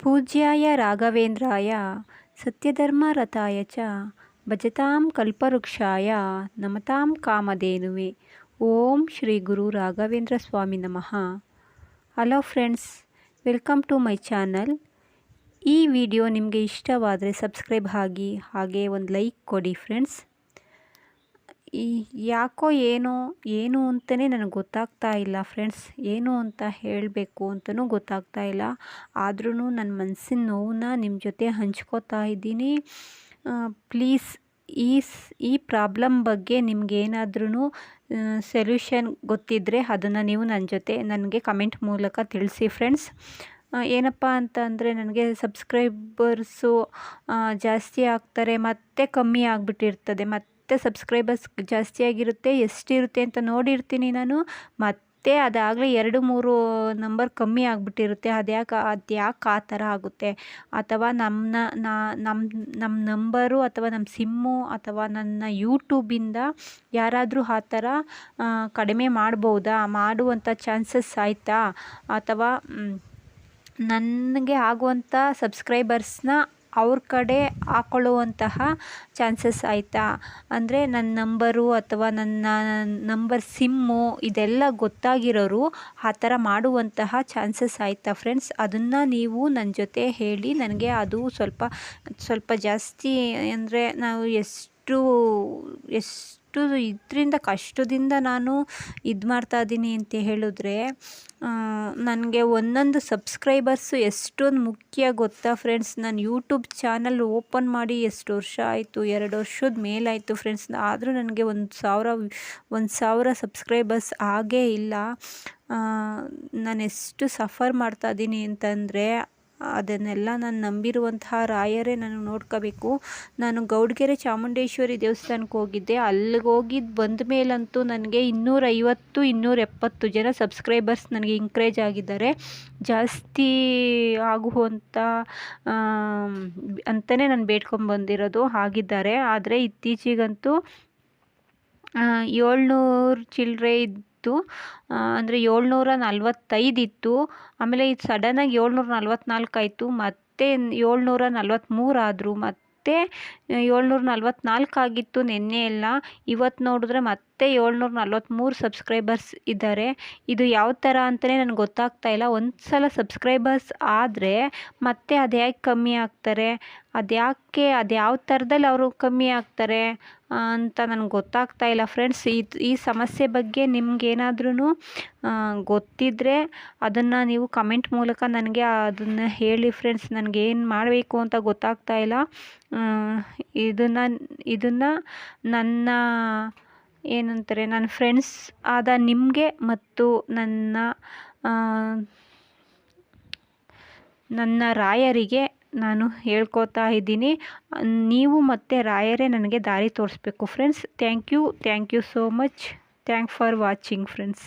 ಪೂಜ್ಯಾಯ ರಾಘವೇಂದ್ರಾಯ ಸತ್ಯಧರ್ಮರಥಾಯ ಚ ಭಜತಾಂ ಕಲ್ಪವೃಕ್ಷಾಯ ನಮತಾಂ ಕಾಮಧೇನುವೆ. ಓಂ ಶ್ರೀ ಗುರು ರಾಘವೇಂದ್ರ ಸ್ವಾಮಿ ನಮಃ. Hello friends welcome to my channel ಈ ವಿಡಿಯೋ ನಿಮಗೆ ಇಷ್ಟವಾದರೆ ಸಬ್ಸ್ಕ್ರೈಬ್ ಆಗಿ, ಹಾಗೆ ಒಂದು ಲೈಕ್ ಕೊಡಿ ಫ್ರೆಂಡ್ಸ್ ಈ ಯಾಕೋ ಏನೋ, ಏನು ಅಂತಲೇ ನನಗೆ ಗೊತ್ತಾಗ್ತಾ ಇಲ್ಲ ಫ್ರೆಂಡ್ಸ್. ಏನು ಅಂತ ಹೇಳಬೇಕು ಅಂತಲೂ ಗೊತ್ತಾಗ್ತಾ ಇಲ್ಲ. ಆದ್ರೂ ನನ್ನ ಮನಸ್ಸಿನ ನೋವನ್ನ ನಿಮ್ಮ ಜೊತೆ ಹಂಚ್ಕೋತಾ ಇದ್ದೀನಿ. ಪ್ಲೀಸ್ ಈ ಈ ಪ್ರಾಬ್ಲಮ್ ಬಗ್ಗೆ ನಿಮಗೇನಾದ್ರೂ ಸೊಲ್ಯೂಷನ್ ಗೊತ್ತಿದ್ದರೆ ಅದನ್ನು ನೀವು ನನ್ನ ಜೊತೆ ನನಗೆ ಕಮೆಂಟ್ ಮೂಲಕ ತಿಳಿಸಿ ಫ್ರೆಂಡ್ಸ್. ಏನಪ್ಪ ಅಂತ ಅಂದರೆ ನನಗೆ ಸಬ್ಸ್ಕ್ರೈಬರ್ಸು ಜಾಸ್ತಿ ಆಗ್ತಾರೆ, ಮತ್ತೆ ಕಮ್ಮಿ ಆಗಿಬಿಟ್ಟಿರ್ತದೆ, ಮತ್ತೆ ಸಬ್ಸ್ಕ್ರೈಬರ್ಸ್ ಜಾಸ್ತಿ ಆಗಿರುತ್ತೆ, ಎಷ್ಟಿರುತ್ತೆ ಅಂತ ನೋಡಿರ್ತೀನಿ ನಾನು. ಮತ್ತೆ ಅದಾಗಲೇ ಎರಡು ಮೂರು ನಂಬರ್ ಕಮ್ಮಿ ಆಗಿಬಿಟ್ಟಿರುತ್ತೆ. ಅದ್ಯಾಕೆ ಅದ್ಯಾಕೆ ಆ ಥರ ಆಗುತ್ತೆ. ಅಥವಾ ನಮ್ಮ ನಮ್ಮ ನಮ್ಮ ನಂಬರು ಅಥವಾ ನಮ್ಮ ಸಿಮ್ಮು ಅಥವಾ ನನ್ನ ಯೂಟ್ಯೂಬಿಂದ ಯಾರಾದರೂ ಆ ಥರ ಕಡಿಮೆ ಮಾಡ್ಬೋದಾ? ಮಾಡುವಂಥ ಚಾನ್ಸಸ್ ಆಯಿತಾ? ಅಥವಾ ನನಗೆ ಆಗುವಂಥ ಸಬ್ಸ್ಕ್ರೈಬರ್ಸ್ನ ಅವ್ರ ಕಡೆ ಹಾಕೊಳ್ಳುವಂತಹ ಚಾನ್ಸಸ್ ಆಯಿತಾ? ಅಂದರೆ ನನ್ನ ನಂಬರು ಅಥವಾ ನನ್ನ ನಂಬರ್ ಸಿಮ್ಮು ಇದೆಲ್ಲ ಗೊತ್ತಾಗಿರೋರು ಆ ಥರ ಮಾಡುವಂತಹ ಚಾನ್ಸಸ್ ಆಯಿತಾ ಫ್ರೆಂಡ್ಸ್? ಅದನ್ನು ನೀವು ನನ್ನ ಜೊತೆ ಹೇಳಿ ನನಗೆ ಅದು ಸ್ವಲ್ಪ ಸ್ವಲ್ಪ ಜಾಸ್ತಿ ಅಂದರೆ ನಾವು ಎಷ್ಟು ಎಷ್ಟು ಇದರಿಂದ, ಕಷ್ಟದಿಂದ ನಾನು ಇದು ಮಾಡ್ತಾ ಇದ್ದೀನಿ ಅಂತ ಹೇಳಿದ್ರೆ ನನಗೆ ಒಂದೊಂದು ಸಬ್ಸ್ಕ್ರೈಬರ್ಸು ಎಷ್ಟೊಂದು ಮುಖ್ಯ ಗೊತ್ತಾ ಫ್ರೆಂಡ್ಸ್? ನಾನು ಯೂಟ್ಯೂಬ್ ಚಾನಲ್ ಓಪನ್ ಮಾಡಿ ಎಷ್ಟು ವರ್ಷ ಆಯಿತು, ಎರಡು ವರ್ಷದ ಮೇಲಾಯಿತು ಫ್ರೆಂಡ್ಸ್. ಆದರೂ ನನಗೆ ಒಂದು ಸಾವಿರ ಒಂದು ಸಾವಿರ ಸಬ್ಸ್ಕ್ರೈಬರ್ಸ್ ಆಗೇ ಇಲ್ಲ. ನಾನು ಎಷ್ಟು ಸಫರ್ ಮಾಡ್ತಾ ಇದ್ದೀನಿ ಅಂತಂದರೆ ಅದನ್ನೆಲ್ಲ ನಾನು ನಂಬಿರುವಂತಹ ರಾಯರೇ ನಾನು ನೋಡ್ಕೋಬೇಕು. ನಾನು ಗೌಡ್ಗೆರೆ ಚಾಮುಂಡೇಶ್ವರಿ ದೇವಸ್ಥಾನಕ್ಕೆ ಹೋಗಿದ್ದೆ. ಅಲ್ಲಿಗೆ ಹೋಗಿದ್ದು ಬಂದ ಮೇಲಂತೂ ನನಗೆ ಇನ್ನೂರೈವತ್ತು ಇನ್ನೂರ ಎಪ್ಪತ್ತು ಜನ ಸಬ್ಸ್ಕ್ರೈಬರ್ಸ್ ನನಗೆ ಇಂಕ್ರೇಜ್ ಆಗಿದ್ದಾರೆ. ಜಾಸ್ತಿ ಆಗುವಂಥ ಅಂತಲೇ ನಾನು ಬೇಡ್ಕೊಂಬಂದಿರೋದು ಆಗಿದ್ದಾರೆ. ಆದರೆ ಇತ್ತೀಚೆಗಂತೂ ಏಳ್ನೂರು ಚಿಲ್ಲರೆ ಇತ್ತು. ಅಂದರೆ ಏಳ್ನೂರ ನಲ್ವತ್ತೈದು ಇತ್ತು. ಆಮೇಲೆ ಇದು ಸಡನ್ನಾಗಿ ಏಳ್ನೂರ ನಲ್ವತ್ನಾಲ್ಕು ಆಯಿತು. ಮತ್ತೆ ಏಳ್ನೂರ ನಲ್ವತ್ತ್ಮೂರು ಆದರು. ಮತ್ತೆ ಏಳ್ನೂರ ನಲ್ವತ್ನಾಲ್ಕು ಆಗಿತ್ತು ನಿನ್ನೆ ಎಲ್ಲ. ಇವತ್ತು ನೋಡಿದ್ರೆ ಮತ್ತೆ ಏಳ್ನೂರ ನಲ್ವತ್ತ್ಮೂರು ಸಬ್ಸ್ಕ್ರೈಬರ್ಸ್ ಇದ್ದಾರೆ. ಇದು ಯಾವ ಥರ ಅಂತಲೇ ನನಗೆ ಗೊತ್ತಾಗ್ತಾ ಇಲ್ಲ. ಒಂದು ಸಲ ಸಬ್ಸ್ಕ್ರೈಬರ್ಸ್ ಆದರೆ ಮತ್ತೆ ಅದು ಹೇಗೆ ಕಮ್ಮಿ ಆಗ್ತಾರೆ? ಅದ್ಯಾಕೆ ಅದು ಯಾವ ಥರದಲ್ಲಿ ಅವರು ಕಮ್ಮಿ ಆಗ್ತಾರೆ ಅಂತ ನನಗೆ ಗೊತ್ತಾಗ್ತಾ ಇಲ್ಲ. ಫ್ರೆಂಡ್ಸ್ ಇದು ಈ ಸಮಸ್ಯೆ ಬಗ್ಗೆ ನಿಮ್ಗೇನಾದ್ರೂ ಗೊತ್ತಿದ್ದರೆ ಅದನ್ನು ನೀವು ಕಮೆಂಟ್ ಮೂಲಕ ನನಗೆ ಅದನ್ನು ಹೇಳಿ. ಫ್ರೆಂಡ್ಸ್ ನನಗೇನು ಮಾಡಬೇಕು ಅಂತ ಗೊತ್ತಾಗ್ತಾ ಇಲ್ಲ. ಇದನ್ನು ಇದನ್ನು ನನ್ನ, ಏನಂತಾರೆ ನನ್ನ ಫ್ರೆಂಡ್ಸ್ ಆದ ನಿಮಗೆ ಮತ್ತು ನನ್ನ ನನ್ನ ರಾಯರಿಗೆ ನಾನು ಹೇಳ್ಕೊತಾ ಇದ್ದೀನಿ. ನೀವು ಮತ್ತು ರಾಯರೇ ನನಗೆ ದಾರಿ ತೋರಿಸ್ಬೇಕು. Friends thank you thank you so much thank for watching friends